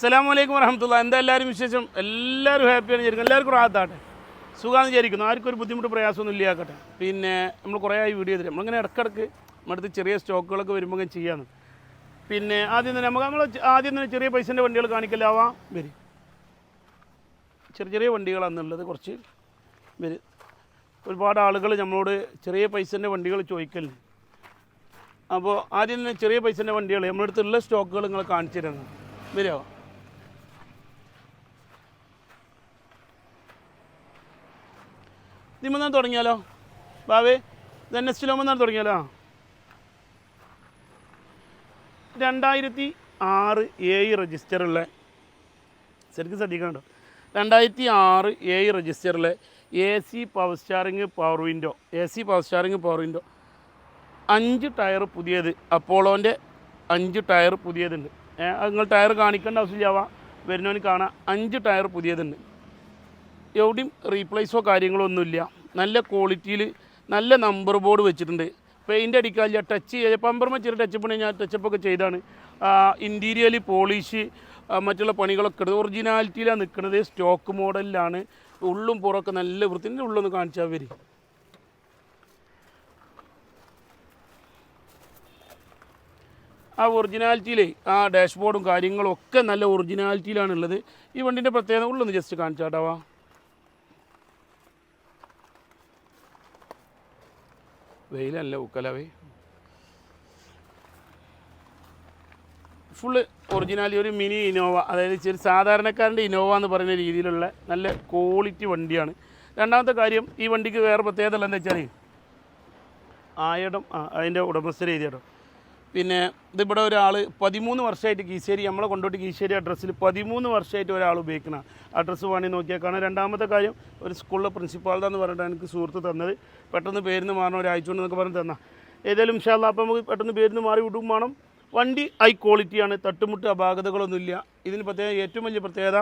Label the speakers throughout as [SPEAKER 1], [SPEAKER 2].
[SPEAKER 1] അസ്സലാമു അലൈക്കും വറഹമത്തുള്ള. എന്താ എല്ലാവരും വിശേഷം? എല്ലാവരും ഹാപ്പിയാണ് വിചാരിക്കും എല്ലാവർക്കും റാത്താട്ടെ. സുഖമാണെന്ന് വിചാരിക്കുന്നു. ആർക്കും ഒരു ബുദ്ധിമുട്ട് പ്രയാസമൊന്നും ഇല്ലാക്കട്ടെ. പിന്നെ നമ്മൾ കുറേ ആയി വീഡിയോ തരും നമ്മളിങ്ങനെ ഇടക്കിടക്ക് നമ്മുടെ ചെറിയ സ്റ്റോക്കുകളൊക്കെ വരുമ്പോൾ ചെയ്യാന്ന്. പിന്നെ ആദ്യം തന്നെ നമുക്ക് നമ്മൾ ആദ്യം തന്നെ ചെറിയ പൈസന്റെ വണ്ടികൾ കാണിക്കലാവാം വരും. ചെറിയ ചെറിയ വണ്ടികളാണെന്നുള്ളത് കുറച്ച് വരും. ഒരുപാട് ആളുകൾ നമ്മളോട് ചെറിയ പൈസന്റെ വണ്ടികൾ ചോദിക്കലുണ്ട്. അപ്പോൾ ആദ്യം തന്നെ ചെറിയ പൈസന്റെ വണ്ടികൾ നമ്മുടെ അടുത്തുള്ള സ്റ്റോക്കുകൾ നിങ്ങൾ കാണിച്ചു തരുന്നത് വരുമോ നിമ്മന്നാണ് തുടങ്ങിയാലോ? ബാവേ എൻ എസ് ലോമെന്നാണ് തുടങ്ങിയാലോ? രണ്ടായിരത്തി ആറ് ഏഴ് രജിസ്റ്ററുള്ള ശരിക്കും ശ്രദ്ധിക്കണ്ടോ രണ്ടായിരത്തി ആറ് ഏഴ് രജിസ്റ്ററിലെ A C power steering power window A C power steering power window അഞ്ച് ടയർ പുതിയത് അപ്പോളോന്റെ അഞ്ച് ടയർ പുതിയതുണ്ട്. നിങ്ങൾ ടയർ കാണിക്കേണ്ട ആവശ്യമില്ലാവാ വരുന്നവന് കാണാം. അഞ്ച് ടയർ പുതിയതുണ്ട്. എവിടെയും റീപ്ലേസോ കാര്യങ്ങളോ ഒന്നുമില്ല. നല്ല ക്വാളിറ്റിയിൽ നല്ല നമ്പർ ബോർഡ് വെച്ചിട്ടുണ്ട്. പെയിന്റ് അടിക്കാനില്ല ടച്ച് ചെയ്യുക പമ്പർമ ചെറിയ ടച്ചപ്പ് പണി ഞാൻ ടച്ചപ്പ് ഒക്കെ ചെയ്താണ്. ഇന്റീരിയൽ പോളിഷ് മറ്റുള്ള പണികളൊക്കെ എടുത്ത് ഒറിജിനാലിറ്റിയിലാണ് നിൽക്കുന്നത് സ്റ്റോക്ക് മോഡലിലാണ് ഉള്ളും പുറമൊക്കെ നല്ല വൃത്തിന്റെ ഉള്ളൊന്ന് കാണിച്ചാൽ വരും. ആ ഒറിജിനാലിറ്റിയിലേ ആ ഡാഷ്ബോർഡും കാര്യങ്ങളും ഒക്കെ നല്ല ഒറിജിനാലിറ്റിയിലാണ് ഉള്ളത് ഈ വണ്ടിന്റെ പ്രത്യേകത ഉള്ളൊന്ന് ജസ്റ്റ് കാണിച്ചാട്ടാവാ വെയിലല്ല ഉക്കലവേ ഫുള്ള് ഒറിജിനാലി ഒരു മിനി ഇനോവ അതായത് ചെറിയ സാധാരണക്കാരന്റെ ഇനോവ എന്ന് പറയുന്ന രീതിയിലുള്ള നല്ല ക്വാളിറ്റി വണ്ടിയാണ്. രണ്ടാമത്തെ കാര്യം ഈ വണ്ടിക്ക് വേറെ പ്രത്യേകത എന്താ വെച്ചാൽ ആയിടം അതിന്റെ ഉടമസ്ഥരെ എഴുതിയിടം പിന്നെ ഇതിവിടെ ഒരാൾ പതിമൂന്ന് വർഷമായിട്ട് കീശേരി നമ്മളെ കൊണ്ടോട്ട് കീശേരി അഡ്രസ്സിൽ പതിമൂന്ന് വർഷമായിട്ട് ഒരാൾ ഉപയോഗിക്കുന്ന അഡ്രസ്സ് വേണമെങ്കിൽ നോക്കിയാൽ കാണാം രണ്ടാമത്തെ കാര്യം ഒരു സ്കൂളിലെ പ്രിൻസിപ്പാളെന്ന് പറഞ്ഞിട്ട് എനിക്ക് സുഹൃത്ത് തന്നത്. പെട്ടെന്ന് പേരിന് മാറണം ഒരാഴ്ച കൊണ്ട് എന്നൊക്കെ പറഞ്ഞ് തന്ന. ഏതായാലും ഇൻഷാല്ല അപ്പം നമുക്ക് പെട്ടെന്ന് പേരിന്ന് മാറി വിടും വേണം. വണ്ടി ഹൈ ക്വാളിറ്റിയാണ് തട്ടുമുട്ട് അപാകതകളൊന്നുമില്ല. ഇതിന് പ്രത്യേക ഏറ്റവും വലിയ പ്രത്യേകത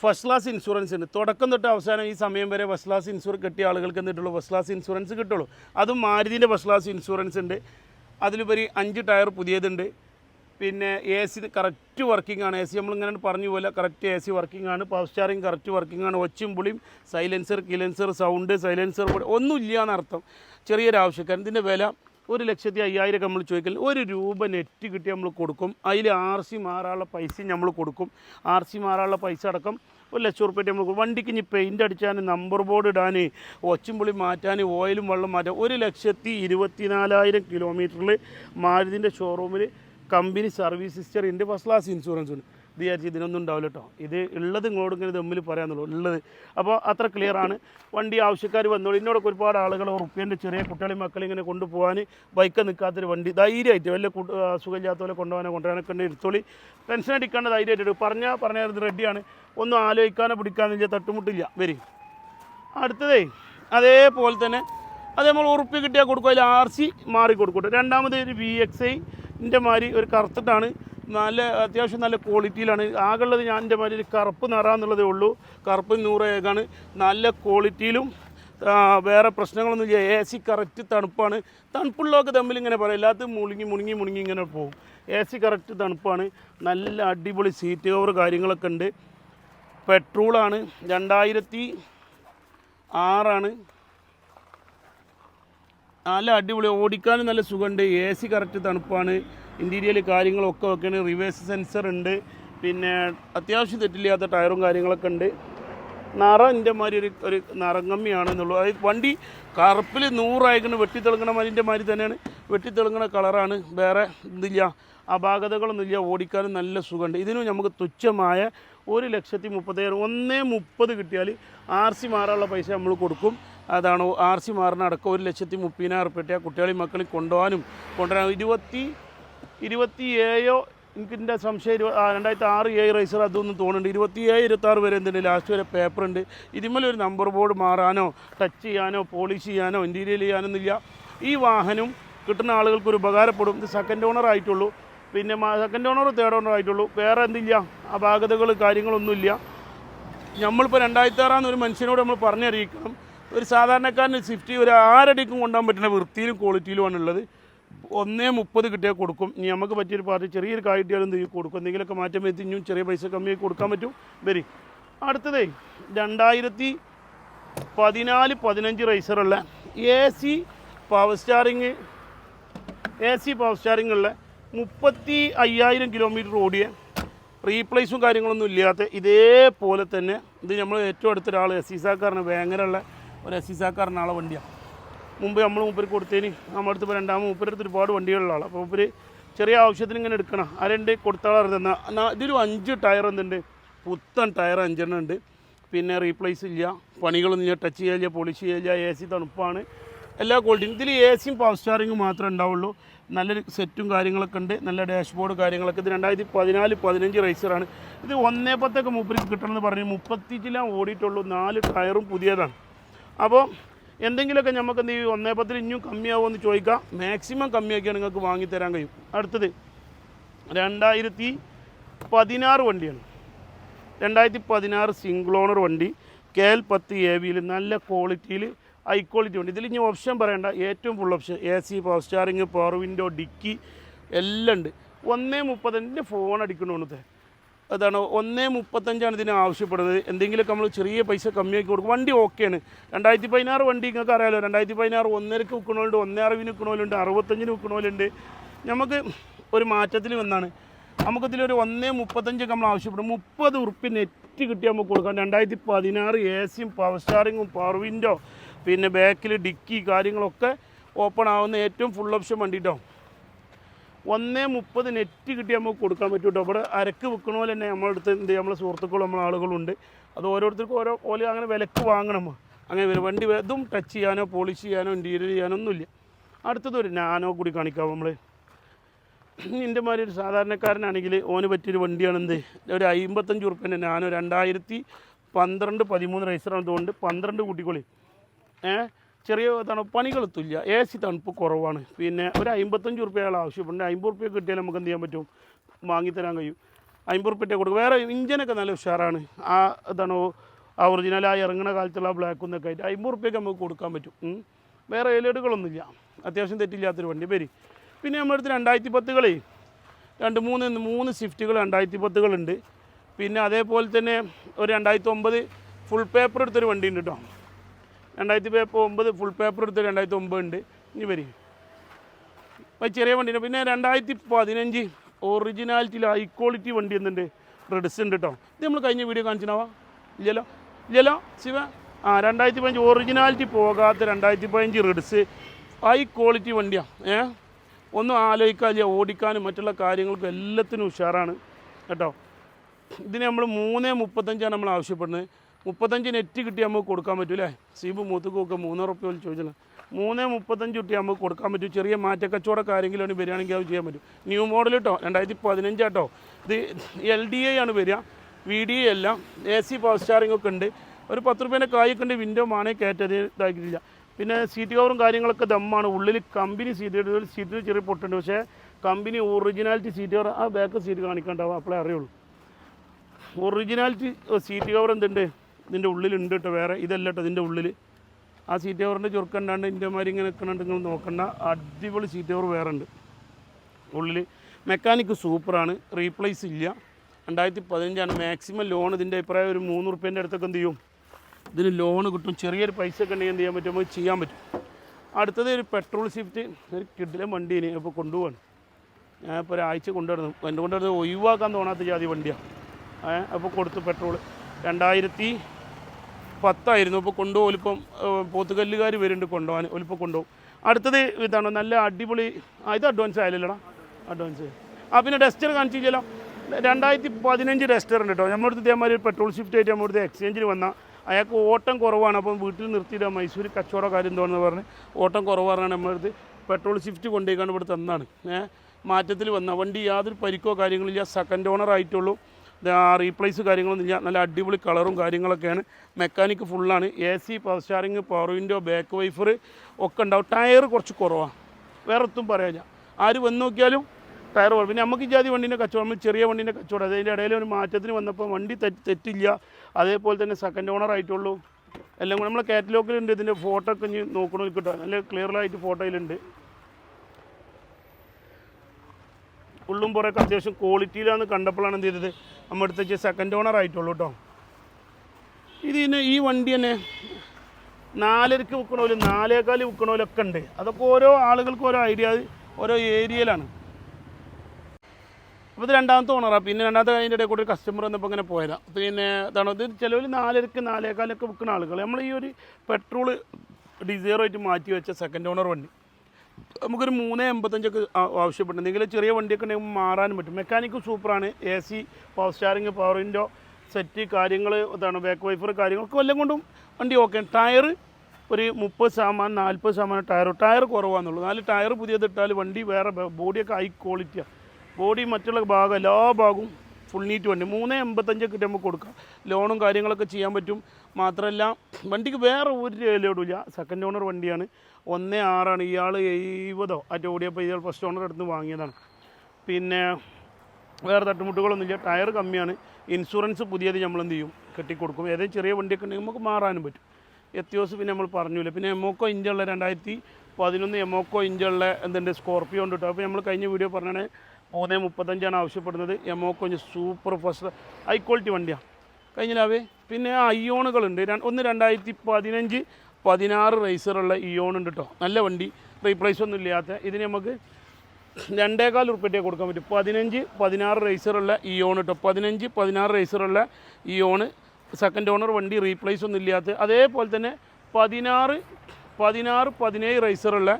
[SPEAKER 1] ഫസ്റ്റ് ക്ലാസ് ഇൻഷുറൻസ് ഉണ്ട് തുടക്കം തൊട്ട് അവസാനം ഈ സമയം വരെ ഫസ്റ്റ് ക്ലാസ് ഇൻഷുറൻസ് കിട്ടിയ ആളുകൾക്ക് എന്നിട്ടുള്ളൂ ഫസ്റ്റ് ക്ലാസ് ഇൻഷുറൻസ് കിട്ടുള്ളൂ. അതും മാരുതിന്റെ ഫസ്റ്റ് ക്ലാസ് ഇൻഷുറൻസ് ഉണ്ട്. അതിലുപരി അഞ്ച് ടയർ പുതിയതുണ്ട്. പിന്നെ എ സി കറക്റ്റ് വർക്കിംഗ് ആണ്. എ സി നമ്മളിങ്ങനെ പറഞ്ഞു പോലെ കറക്റ്റ് എ സി വർക്കിംഗ് ആണ്. പവർ സ്റ്റാറിങ് കറക്റ്റ് വർക്കിംഗ് ആണ്. ഒച്ചും പുളിയും സൈലൻസർ കിലൻസർ സൗണ്ട് സൈലൻസർ ഒന്നുമില്ല എന്നർത്ഥം ചെറിയൊരു ആവശ്യക്കാരൻ ഇതിന്റെ വില ഒരു ലക്ഷത്തി അയ്യായിരം നമ്മൾ ചോദിക്കൽ ഒരു രൂപ നെറ്റ് കിട്ടി നമ്മൾ കൊടുക്കും. അതിൽ ആർ സി മാറാനുള്ള പൈസയും നമ്മൾ കൊടുക്കും. ആർ സി മാറാനുള്ള പൈസ അടക്കം ഒരു ലക്ഷം ഉറുപ്പ്യ നമ്മൾ. വണ്ടിക്ക് ഇനി പെയിന്റ് അടിച്ചാൽ നമ്പർ ബോർഡ് ഇടാൻ ഒച്ചുംപുളി മാറ്റാൻ ഓയിലും വെള്ളം മാറ്റാൻ ഒരു ലക്ഷത്തി ഇരുപത്തിനാലായിരം കിലോമീറ്ററിൽ മാരുതിന്റെ ഷോറൂമിൽ കമ്പനി സർവീസ് ഹിസ്റ്ററി ഉണ്ട് ഫസ്റ്റ് ക്ലാസ് ഇൻഷുറൻസ് ഉണ്ട് ഇത് വിചാരിച്ച് ഇതിനൊന്നും ഉണ്ടാവില്ല കേട്ടോ ഇത് ഉള്ളത് ഇങ്ങോട്ട് ഇങ്ങനെ തമ്മിൽ പറയാന്നുള്ളൂ. ഉള്ളത്. അപ്പോൾ അത്ര ക്ലിയർ ആണ്. വണ്ടി ആവശ്യക്കാർ വന്നോളൂ. ഇന്നോടൊക്കെ ഒരുപാട് ആളുകൾ ഉറുപ്പ്യന്റെ ചെറിയ കുട്ടികളെയും മക്കളെ ഇങ്ങനെ കൊണ്ടുപോകാൻ ബൈക്ക് നിൽക്കാത്തൊരു വണ്ടി. ധൈര്യമായിട്ട് വലിയ കു- ആ, സുഖമില്ലാത്ത പോലെ കൊണ്ടുപോകാനോ കൊണ്ടുപോകാനൊക്കെ ഉണ്ട് ഇരുത്തോളി. ടെൻഷൻ അടിക്കാണ്ട് ധൈര്യമായിട്ട് പറഞ്ഞാൽ പറഞ്ഞത് റെഡിയാണ് ഒന്നും ആലോചിക്കാനോ പിടിക്കാനില്ല തട്ടുമുട്ടില്ല. വരും. അടുത്തതേ. അതേപോലെ തന്നെ അത് നമ്മൾ ഉറുപ്പ് കിട്ടിയാൽ കൊടുക്കും. അതിൽ ആർ സി മാറി കൊടുക്കും രണ്ടാമത് ഒരു വി എക്സ് ഐന്റെ മാതിരി ഒരു കറുത്തിട്ടാണ് നല്ല അത്യാവശ്യം നല്ല ക്വാളിറ്റിയിലാണ്. ആകെയുള്ളത് ഞാൻ എന്റെ മാതിരി കറുപ്പ് നിറാന്നുള്ളതേ ഉള്ളൂ. കറുപ്പ് നൂറ് ഏകാണ്. നല്ല ക്വാളിറ്റിയിലും വേറെ പ്രശ്നങ്ങളൊന്നും ഇല്ല. എ സി കറക്റ്റ് തണുപ്പാണ്. തണുപ്പുള്ളതൊക്കെ തമ്മിൽ ഇങ്ങനെ പറയും. എല്ലാത്തും മുളുങ്ങി മുണുങ്ങി മുണുങ്ങി ഇങ്ങനെ പോകും. എ സി കറക്റ്റ് തണുപ്പാണ്. നല്ല അടിപൊളി സീറ്റ് കവർ കാര്യങ്ങളൊക്കെ ഉണ്ട്. പെട്രോളാണ് രണ്ടായിരത്തി ആറാണ്. നല്ല അടിപൊളി. ഓടിക്കാനും നല്ല സുഖമുണ്ട്. എ സി കറക്റ്റ് തണുപ്പാണ്. ഇന്റീരിയൽ കാര്യങ്ങളൊക്കെ വെക്കണേ. റിവേഴ്സ് സെൻസർ ഉണ്ട്. പിന്നെ അത്യാവശ്യം തെറ്റില്ലാത്ത ടയറും കാര്യങ്ങളൊക്കെ ഉണ്ട്. നിറ എന്റെ മാതിരി ഒരു ഒരു നിറങ്ങമ്മിയാണെന്നുള്ളൂ അതായത് വണ്ടി കറുപ്പിൽ നൂറായിക്കണ്. വെട്ടിത്തിളങ്ങണ മാതിരിന്റെ മാതിരി തന്നെയാണ്. വെട്ടിത്തിളങ്ങണ കളറാണ്. വേറെ ഇതില്ല. അപാകതകളൊന്നുമില്ല. ഓടിക്കാനും നല്ല സുഖമുണ്ട്. ഇതിനും നമുക്ക് തുച്ഛമായ ഒരു ലക്ഷത്തി മുപ്പത്തായിരം ഒന്നേ മുപ്പത് കിട്ടിയാൽ ആർ സി മാറാനുള്ള പൈസ നമ്മൾ കൊടുക്കും. അതാണ് ആർ സി മാറിനടക്കം ഒരു ലക്ഷത്തി മുപ്പതിനായിരം റുപ്യ കുട്ടികളെയും മക്കളെയും കൊണ്ടുപോകാനും കൊണ്ടുവരാനും. ഇരുപത്തി ഇരുപത്തി ഏഴോ എനിക്കിന്റെ സംശയം ഇരുപ രണ്ടായിരത്തി ആറ് ഏഴ് റൈസർ അതൊന്നും തോന്നുന്നുണ്ട്. ഇരുപത്തി ഏഴ് ഇരുപത്തി ആറ് വരെ എന്തുണ്ട് ലാസ്റ്റ് വരെ പേപ്പർ ഉണ്ട്. ഇതിന്മേൽ ഒരു നമ്പർ ബോർഡ് മാറാനോ ടച്ച് ചെയ്യാനോ പോളിഷ് ചെയ്യാനോ ഇന്റീരിയൽ ചെയ്യാനൊന്നുമില്ല. ഈ വാഹനം കിട്ടുന്ന ആളുകൾക്ക് ഒരു ഉപകാരപ്പെടും. ഇത് സെക്കൻഡ് ഓണർ ആയിട്ടുള്ളൂ. പിന്നെ സെക്കൻഡ് ഓണർ തേർഡ് ഓണർ ആയിട്ടുള്ളൂ. വേറെ എന്തില്ല. അപാകതകൾ കാര്യങ്ങളൊന്നുമില്ല. നമ്മളിപ്പോൾ രണ്ടായിരത്തി ആറാന്ന് ഒരു മനുഷ്യനോട് നമ്മൾ പറഞ്ഞറിയിക്കണം. ഒരു സാധാരണക്കാരന് സ്വിഫ്റ്റ് ഒരു ആരടിക്കും കൊണ്ടുപോകാൻ പറ്റുന്ന വൃത്തിയിലും ക്വാളിറ്റിയിലുമാണ് ഉള്ളത്. ഒന്നേ മുപ്പത് കിട്ടിയാൽ കൊടുക്കും. ഇനി നമുക്ക് പറ്റിയൊരു പാർട്ടി ചെറിയൊരു കായിട്ടിയാലും തീ കൊടുക്കും. എന്തെങ്കിലുമൊക്കെ മാറ്റം വരുത്തി ഇനിയും ചെറിയ പൈസ കമ്മിയായി കൊടുക്കാൻ പറ്റും. വരി. അടുത്തതേ രണ്ടായിരത്തി പതിനാല് പതിനഞ്ച് റൈസറുള്ള A C power steering A C power steering ഉള്ള മുപ്പത്തി അയ്യായിരം കിലോമീറ്റർ ഓടിയ റീപ്ലേസും കാര്യങ്ങളൊന്നും ഇല്ലാത്ത ഇതേപോലെ തന്നെ ഇത് നമ്മൾ ഏറ്റവും അടുത്തൊരാൾ എസ് സി സാക്കാരന് വേങ്ങരയുള്ള ഒരു എസ് സി സാക്കാരനാളെ വണ്ടിയാണ് മുമ്പ് നമ്മൾ മൂപ്പര് കൊടുത്തതിന് നമ്മുടെ അടുത്ത് ഇപ്പോൾ രണ്ടാമത് മൂപ്പരടുത്ത് ഒരുപാട് വണ്ടികളുള്ള ആളാണ് അപ്പോൾ മൂപ്പര് ചെറിയ ആവശ്യത്തിന് ഇങ്ങനെ എടുക്കണം. അരണ്ട് കൊടുത്താളെ തന്ന. ഇതൊരു അഞ്ച് ടയർ എന്തുണ്ട്? പുത്തൻ ടയർ അഞ്ചെണ്ണം ഉണ്ട്. പിന്നെ റീപ്ലേസ് ഇല്ല. പണികളൊന്നും ഇല്ല. ടച്ച് ചെയ്യില്ല പോളിഷ് ചെയ്യില്ല എ സി തണുപ്പാണ്. എല്ലാ ക്വാളിറ്റിയും. ഇതിൽ എ സിയും പവർ സ്റ്റാറിങ്ങും മാത്രമേ ഉണ്ടാവുള്ളൂ. നല്ലൊരു സെറ്റും കാര്യങ്ങളൊക്കെ ഉണ്ട്. നല്ല ഡാഷ്ബോർഡ് കാര്യങ്ങളൊക്കെ. ഇത് രണ്ടായിരത്തി പതിനാല് പതിനഞ്ച് റേസറാണ് ഇത് ഒന്നേ പത്തൊക്കെ മൂപ്പർക്ക് കിട്ടണമെന്ന് പറഞ്ഞു മുപ്പത്തിച്ചിലാണ് ഓടിയിട്ടുള്ളൂ. നാല് ടയറും പുതിയതാണ്. അപ്പോൾ എന്തെങ്കിലുമൊക്കെ നമുക്ക് എന്ത് ചെയ്യും? ഒന്നേ പത്തിൽ ഇനിയും കമ്മിയാവുമെന്ന് ചോദിക്കാം. മാക്സിമം കമ്മിയാക്കിയാണ് നിങ്ങൾക്ക് വാങ്ങിത്തരാൻ കഴിയും. അടുത്തത് രണ്ടായിരത്തി പതിനാറ് വണ്ടിയാണ്. രണ്ടായിരത്തി പതിനാറ് സിംഗിൾ ഓണർ വണ്ടി. കെ എൽ പത്ത് എ വിയിൽ നല്ല ക്വാളിറ്റിയിൽ ഹൈ ക്വാളിറ്റി വണ്ടി. ഇതിൽ ഇനി ഓപ്ഷൻ പറയേണ്ട. ഏറ്റവും full option A C power steering power window dickey എല്ലാം ഉണ്ട്. ഒന്നേ മുപ്പത്തഞ്ചിന്റെ ഫോൺ അടിക്കണമെന്നത്തെ അതാണ് ഒന്നേ മുപ്പത്തഞ്ചാണ് ഇതിന് ആവശ്യപ്പെടുന്നത്. എന്തെങ്കിലുമൊക്കെ നമ്മൾ ചെറിയ പൈസ കമ്മിയാക്കി കൊടുക്കും. വണ്ടി ഓക്കെയാണ്. രണ്ടായിരത്തി പതിനാറ് വണ്ടി നിങ്ങൾക്ക് അറിയാമല്ലോ രണ്ടായിരത്തി പതിനാറ് ഒന്നരക്ക് വിൽക്കണോലുണ്ട് ഒന്നേ അറുപതിന് വിൽക്കണോലുണ്ട് അറുപത്തഞ്ചിന് വിൽക്കണോലുണ്ട്. നമുക്ക് ഒരു മാറ്റത്തിൽ വന്നാണ്. നമുക്കിതിലൊരു ഒന്നേ മുപ്പത്തഞ്ചൊക്കെ നമ്മൾ ആവശ്യപ്പെടും. മുപ്പത് ഉറുപ്പി നെറ്റ് കിട്ടി നമുക്ക് കൊടുക്കാം. രണ്ടായിരത്തി പതിനാറ് എ സിയും പവർ സ്റ്റാറിങ്ങും പവർ വിൻഡോ പിന്നെ ബാക്കിൽ ഡിക്കി കാര്യങ്ങളൊക്കെ ഓപ്പൺ ആവുന്ന ഏറ്റവും ഫുൾ ഓപ്ഷൻ വണ്ടി കേട്ടോ ഒന്നേ മുപ്പത് നെറ്റ് കിട്ടി നമുക്ക് കൊടുക്കാൻ പറ്റും കേട്ടോ. ഇവിടെ അരക്ക് വിൽക്കണ പോലെ തന്നെ നമ്മളെ അടുത്ത് എന്ത് നമ്മളെ സുഹൃത്തുക്കളും നമ്മളെ ആളുകളുണ്ട്. അത് ഓരോരുത്തർക്കും ഓരോ പോലെ അങ്ങനെ വിലക്ക് വാങ്ങണം. അങ്ങനെ വരും. വണ്ടി ഇതും ടച്ച് ചെയ്യാനോ പോളിഷ് ചെയ്യാനോ ഇന്റീരിയർ ചെയ്യാനോ ഒന്നുമില്ല. അടുത്തത് ഒരു നാനോ കൂടി കാണിക്കാം നമ്മൾ എന്റെ മാതിരി ഒരു സാധാരണക്കാരനാണെങ്കിൽ ഓന് പറ്റിയൊരു വണ്ടിയാണ് എന്ത് ഒരു അമ്പത്തഞ്ച് ഉറുപ്പ്യന്റെ നാനോ. രണ്ടായിരത്തി പന്ത്രണ്ട് പതിമൂന്ന് റൈസറാണതുകൊണ്ട് പന്ത്രണ്ട് കൂട്ടിക്കൊള്ളി ഏ? ചെറിയ തണുപ്പ് പണികളെത്തില്ല എ സി തണുപ്പ് കുറവാണ്. പിന്നെ ഒരു അമ്പത്തഞ്ച് ഉറുപ്പ്യ അയാൾ ആവശ്യപ്പെടുന്നത് അമ്പത് ഉറുപ്പ്യ കിട്ടിയാൽ നമുക്ക് എന്ത് ചെയ്യാൻ പറ്റും? വാങ്ങിത്തരാൻ കഴിയും. അമ്പത് ഉറുപ്പ്യ കൊടുക്കും. വേറെ ഇഞ്ചിനൊക്കെ നല്ല ഉഷാറാണ്. ആ ഇതാണോ? ആ ഒറിജിനലായി ഇറങ്ങുന്ന കാലത്തുള്ള ആ ബ്ലാക്ക് ഒന്നൊക്കെ ആയിട്ട് അമ്പത് ഉറുപ്പ്യൊക്കെ നമുക്ക് കൊടുക്കാൻ പറ്റും. വേറെ ഏലേടുകളൊന്നുമില്ല അത്യാവശ്യം തെറ്റില്ലാത്തൊരു വണ്ടി. പേര് പിന്നെ നമ്മുടെ അടുത്ത് രണ്ടായിരത്തി പത്തുകളേ രണ്ട് മൂന്ന് മൂന്ന് സ്വിഫ്റ്റുകൾ രണ്ടായിരത്തി പത്തുകളുണ്ട് പിന്നെ അതേപോലെ തന്നെ ഒരു രണ്ടായിരത്തി ഒമ്പത് ഫുൾ പേപ്പർ എടുത്തൊരു വണ്ടി ഉണ്ട് കേട്ടോ. രണ്ടായിരത്തി പേപ്പർ ഒമ്പത് ഫുൾ പേപ്പർ എടുത്ത് രണ്ടായിരത്തി ഒമ്പത് ഉണ്ട്. ഇനി വരും. അപ്പോൾ ചെറിയ വണ്ടിയാണ്. പിന്നെ രണ്ടായിരത്തി പതിനഞ്ച് ഒറിജിനാലിറ്റിയിൽ ഹൈ ക്വാളിറ്റി വണ്ടി എന്തുണ്ട്? റെഡ്സ് ഉണ്ട് കേട്ടോ ഇത് നമ്മൾ കഴിഞ്ഞ വീഡിയോ കാണിച്ചിനാവാ ഇല്ലല്ലോ? ഇല്ലല്ലോ? ശിവ? ആ രണ്ടായിരത്തി പതിനഞ്ച് ഒറിജിനാലിറ്റി പോകാത്ത രണ്ടായിരത്തി പതിനഞ്ച് റെഡ്സ് ഹൈ ക്വാളിറ്റി വണ്ടിയാണ് ഏ? ഒന്നും ആലോചിക്കാതെ ഓടിക്കാനും മറ്റുള്ള കാര്യങ്ങൾക്കും എല്ലാത്തിനും ഉഷാറാണ്. കേട്ടോ? ഇതിന് നമ്മൾ മൂന്ന് മുപ്പത്തഞ്ചാണ് നമ്മൾ ആവശ്യപ്പെടുന്നത്. മുപ്പത്തഞ്ച് നെറ്റ് കിട്ടി നമുക്ക് കൊടുക്കാൻ പറ്റും അല്ലേ സീബ് മൂത്തുക്കൊക്കെ മൂന്നര റുപ്യ പോലും ചോദിച്ചില്ല മൂന്ന് മുപ്പത്തഞ്ച് കിട്ടി നമുക്ക് കൊടുക്കാൻ പറ്റും. ചെറിയ മാറ്റക്കച്ചവടമൊക്കെ ആരെങ്കിലും വരികയാണെങ്കിൽ അത് ചെയ്യാൻ പറ്റും. ന്യൂ മോഡൽ കേട്ടോ രണ്ടായിരത്തി പതിനഞ്ച് കേട്ടോ ഇത് എൽ ഡി എ ആണ് വരിക. വി ഡി എ അല്ല. എ സി പവർ സ്റ്റാറിംഗ് ഒക്കെ ഉണ്ട്. ഒരു പത്ത് റുപ്യേന്റെ കായൊക്കെ വിൻഡോ മാണേ കയറ്റത് ഇതാക്കിയിട്ടില്ല. പിന്നെ സീറ്റ് കവറും കാര്യങ്ങളൊക്കെ ദമ്മാണ് ഉള്ളിൽ കമ്പനി സീറ്റ് സീറ്റിൽ ചെറിയ പൊട്ടുണ്ട്. പക്ഷേ കമ്പനി ഒറിജിനാലിറ്റി സീറ്റ് കവർ ആ ബാക്ക് സീറ്റ് കാണിക്കണ്ടാവും. അപ്പോഴേ അറിയുള്ളൂ. ഒറിജിനാലിറ്റി സീറ്റ് കവർ എന്തുണ്ട്? ഇതിന്റെ ഉള്ളിലുണ്ട് കേട്ടോ വേറെ ഇതല്ല കേട്ടോ ഇതിന്റെ ഉള്ളിൽ ആ സീറ്റ് കവറിന്റെ ചുരുക്കണ്ടാണ്ട് ഇതിന്റെ മാതിരി ഇങ്ങനെ നിൽക്കണുണ്ട് നിങ്ങൾ നോക്കണ്ട. അടിപൊളി സീറ്റ് കവർ വേറെ ഉണ്ട്. ഉള്ളിൽ മെക്കാനിക്ക് സൂപ്പറാണ് റീപ്ലേസ് ഇല്ല. രണ്ടായിരത്തി പതിനഞ്ചാണ് മാക്സിമം ലോൺ ഇതിന്റെ അഭിപ്രായം ഒരു മൂന്ന് റുപ്യേന്റെ അടുത്തൊക്കെ എന്ത് ചെയ്യും? ഇതിന് ലോൺ കിട്ടും ചെറിയൊരു പൈസ ഒക്കെ ഉണ്ടെങ്കിൽ എന്ത് ചെയ്യാൻ പറ്റും? നമുക്ക് ചെയ്യാൻ പറ്റും. അടുത്തത് ഒരു പെട്രോൾ സിഫ്റ്റ് ഒരു കിഡിലെ വണ്ടീന് ഇപ്പോൾ കൊണ്ടുപോകണം ഞാൻ ഇപ്പോൾ ഒരാഴ്ച കൊണ്ടുവരുന്നു. എന്റെ കൊണ്ടുവരുന്നത് ഒഴിവാക്കാൻ തോന്നാത്ത ജാതി വണ്ടിയാണ് അപ്പോൾ കൊടുത്തു പെട്രോൾ രണ്ടായിരത്തി പത്തായിരുന്നു. ഇപ്പോൾ കൊണ്ടുപോകും ഒലിപ്പം പോത്തുകല്ലുകാർ വരുന്നുണ്ട് കൊണ്ടുപോകാൻ ഒലിപ്പം കൊണ്ടുപോകും അടുത്തത് ഇതാണ് നല്ല അടിപൊളി ഇത് അഡ്വാൻസ് ആയില്ലല്ലോടാ അഡ്വാൻസ് ആ പിന്നെ ഡസ്റ്റർ ചെല്ലോ രണ്ടായിരത്തി പതിനഞ്ച് ഡസ്റ്റർ ഉണ്ട് കേട്ടോ നമ്മുടെ അടുത്ത് ഇതേമാതിരി പെട്രോൾ ഷിഫ്റ്റ് ആയിട്ട് നമ്മുടെ അടുത്ത് എക്സ്ചേഞ്ചിൽ വന്ന അയാൾക്ക് ഓട്ടം കുറവാണ്. അപ്പം വീട്ടിൽ നിർത്തിയിട്ട് മൈസൂർ കച്ചവട കാര്യം എന്താണെന്ന് പറഞ്ഞ് ഓട്ടം കുറവാണ് നമ്മുടെ അടുത്ത് പെട്രോൾ ഷിഫ്റ്റ് കൊണ്ടുപോയിക്കാണ്ട് ഇവിടെ തന്നാണ്. മാറ്റത്തിൽ വന്ന. വണ്ടി യാതൊരു പരിക്കോ കാര്യങ്ങളില്ല സെക്കൻഡ് ഓണർ ആയിട്ടുള്ളൂ. റീപ്ലേസ് കാര്യങ്ങളൊന്നും ഇല്ല. നല്ല അടിപൊളി കളറും കാര്യങ്ങളൊക്കെയാണ്. മെക്കാനിക്ക് ഫുള്ളാണ് A C power steering power window back wiper ഒക്കെ ഉണ്ടാവും. ടയർ കുറച്ച് കുറവാണ് വേറെ ഒത്തും പറയാനില്ല ആര് വന്ന് നോക്കിയാലും ടയർ കുറവ് പിന്നെ നമുക്ക് ഈ ജാതി വണ്ടീന്റെ കച്ചവടം നമ്മൾ ചെറിയ വണ്ടീന്റെ കച്ചവടം. അതിന്റെ ഇടയിൽ ഒരു മാറ്റത്തിന് വന്നപ്പോൾ വണ്ടി തെറ്റ് തെറ്റില്ല. അതേപോലെ തന്നെ സെക്കൻഡ് ഓണർ ആയിട്ടുള്ളൂ. എല്ലാം കൂടെ നമ്മളെ കാറ്റലോഗിലുണ്ട് ഇതിന്റെ ഫോട്ടോ ഒക്കെ നോക്കണമെങ്കിൽ കിട്ടുക നല്ല ക്ലിയർ ആയിട്ട് ഫോട്ടോയിലുണ്ട് ഉള്ളും പുറമൊക്കെ അത്യാവശ്യം ക്വാളിറ്റിയിലാണ് കണ്ടപ്പോഴാണ് എന്ത് ചെയ്തത്? നമ്മുടെ അടുത്ത് സെക്കൻഡ് ഓണർ ആയിട്ടുള്ളൂ കേട്ടോ ഇതിന് ഈ വണ്ടി തന്നെ നാലരക്ക് വിൽക്കണോലും നാലേക്കാൽ വിൽക്കണോലൊക്കെ ഉണ്ട്. അതൊക്കെ ഓരോ ആളുകൾക്ക് ഓരോ ഐഡിയ ഓരോ ഏരിയയിലാണ് അപ്പോൾ ഇത് രണ്ടാമത്തെ ഓണറാണ് പിന്നെ രണ്ടാമത്തെ അതിന്റെ ഇടയിൽ കൂടെ ഒരു കസ്റ്റമർ വന്നപ്പോൾ അങ്ങനെ പോയതാണ് പിന്നെ ഇതാണ് ഇത് ചിലവർ നാലരക്ക് നാലേക്കാലൊക്കെ വിൽക്കുന്ന ആളുകൾ നമ്മൾ ഈ ഒരു പെട്രോൾ ഡിസൈർ മാറ്റി വെച്ച സെക്കൻഡ് ഓണർ വണ്ടി. നമുക്കൊരു മൂന്ന് എൺപത്തഞ്ചൊക്കെ ആ- ആവശ്യപ്പെട്ടു എന്തെങ്കിലും ചെറിയ വണ്ടിയൊക്കെ ഉണ്ടെങ്കിൽ മാറാനും പറ്റും. മെക്കാനിക്ക് സൂപ്പറാണ്. A C power steering power window set കാര്യങ്ങൾ ഇതാണ് ബാക്ക് വൈഫർ കാര്യങ്ങളൊക്കെ എല്ലാം കൊണ്ടും വണ്ടി ഓക്കെ ടയർ ഒരു മുപ്പത് ശതമാനം നാൽപ്പത് ശതമാനം ടയർ ടയർ കുറവാണെന്നുള്ളൂ നാല് ടയർ പുതിയതിട്ടാൽ വണ്ടി വേറെ ബോഡിയൊക്കെ ഹൈ ക്വാളിറ്റിയാണ് ബോഡി മറ്റുള്ള ഭാഗം എല്ലാ ഭാഗവും ഫുൾ നീറ്റ് വണ്ടി. മൂന്ന് എൺപത്തഞ്ചൊക്കെ നമുക്ക് കൊടുക്കാം. ലോണും കാര്യങ്ങളൊക്കെ ചെയ്യാൻ പറ്റും. മാത്രമല്ല വണ്ടിക്ക് വേറെ ഒരു വിലയോടില്ല സെക്കൻഡ് ഓണർ വണ്ടിയാണ്. ഒന്ന് ആറാണ്. ഇയാൾ എഴുപതോ അറ്റ് ഓടിയപ്പോൾ ഇയാൾ ഫസ്റ്റ് ഓണർ അടുത്ത് വാങ്ങിയതാണ്. പിന്നെ വേറെ തട്ടുമുട്ടുകളൊന്നുമില്ല. ടയർ കമ്മിയാണ്. ഇൻഷുറൻസ് പുതിയത് നമ്മൾ എന്ത് ചെയ്യും? കെട്ടിക്കൊടുക്കും. ഏതെങ്കിലും ചെറിയ വണ്ടിയൊക്കെ ഉണ്ടെങ്കിൽ നമുക്ക് മാറാനും പറ്റും. എത്തിയോസ് പിന്നെ നമ്മൾ പറഞ്ഞില്ല പിന്നെ എമോക്കോ ഇഞ്ചുള്ള രണ്ടായിരത്തി പതിനൊന്ന് എമോക്കോ ഇഞ്ചുള്ള എന്തുണ്ട്? സ്കോർപ്പിയോ ഉണ്ട് കേട്ടോ അപ്പോൾ നമ്മൾ കഴിഞ്ഞ വീഡിയോ പറഞ്ഞാണ് മൂന്ന് മുപ്പത്തഞ്ചാണ് ആവശ്യപ്പെടുന്നത്. എമോക്കോ സൂപ്പർ ഫസ്റ്റ് ഹൈ ക്വാളിറ്റി വണ്ടിയാണ് കഴിഞ്ഞില്ലാവേ പിന്നെ ആ ഇയോണുകളുണ്ട്. ഒന്ന് രണ്ടായിരത്തി പതിനഞ്ച് പതിനാറ് റേസറുള്ള ഇയോൺ ഉണ്ട് കേട്ടോ നല്ല വണ്ടി. റീപ്ലേസ് ഒന്നും ഇല്ലാത്ത. ഇതിന് നമുക്ക് രണ്ടേകാൽ ഉറുപ്പ്യറ്റേ കൊടുക്കാൻ പറ്റും. പതിനഞ്ച് പതിനാറ് റേസറുള്ള ഇയോൺ കേട്ടോ പതിനഞ്ച് പതിനാറ് റേസറുള്ള ഇയോണ്. സെക്കൻഡ് ഓണർ വണ്ടി റീപ്ലേസ് ഒന്നും ഇല്ലാത്ത. അതേപോലെ തന്നെ പതിനാറ് പതിനാറ് പതിനേഴ് റേസറുള്ള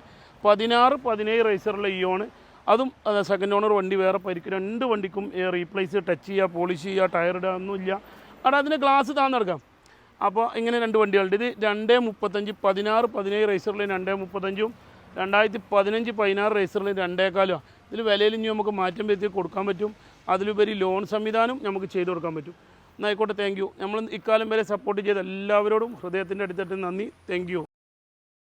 [SPEAKER 1] പതിനാറ് പതിനേഴ് റേസറുള്ള ഇയോണ്. അതും സെക്കൻഡ് ഓണർ വണ്ടി വേറെ പരിക്ക്. രണ്ട് വണ്ടിക്കും റീപ്ലേസ് ടച്ച് ചെയ്യുക പോളിഷ് ചെയ്യുക ടയർ ഇടുക ഒന്നുമില്ല. അവിടെ അതിന് ഗ്ലാസ് താന്നെടുക്കാം അപ്പോൾ ഇങ്ങനെ രണ്ട് വണ്ടികളുണ്ട്. ഇത് രണ്ട് മുപ്പത്തഞ്ച് പതിനാറ് പതിനേഴ് റേസറിലും രണ്ട് മുപ്പത്തഞ്ചും രണ്ടായിരത്തി പതിനഞ്ച് പതിനാറ് റേസറിലും രണ്ടേക്കാലും ഇതിൽ വിലയിൽ ഇനി നമുക്ക് മാറ്റം വരുത്തി കൊടുക്കാൻ പറ്റും. അതിലുപരി ലോൺ സംവിധാനം നമുക്ക് ചെയ്തു കൊടുക്കാൻ പറ്റും. എന്നായിക്കോട്ടെ താങ്ക് യു നമ്മൾ ഇക്കാലം വരെ സപ്പോർട്ട് ചെയ്ത എല്ലാവരോടും ഹൃദയത്തിന്റെ അടുത്തിട്ട് നന്ദി. Thank you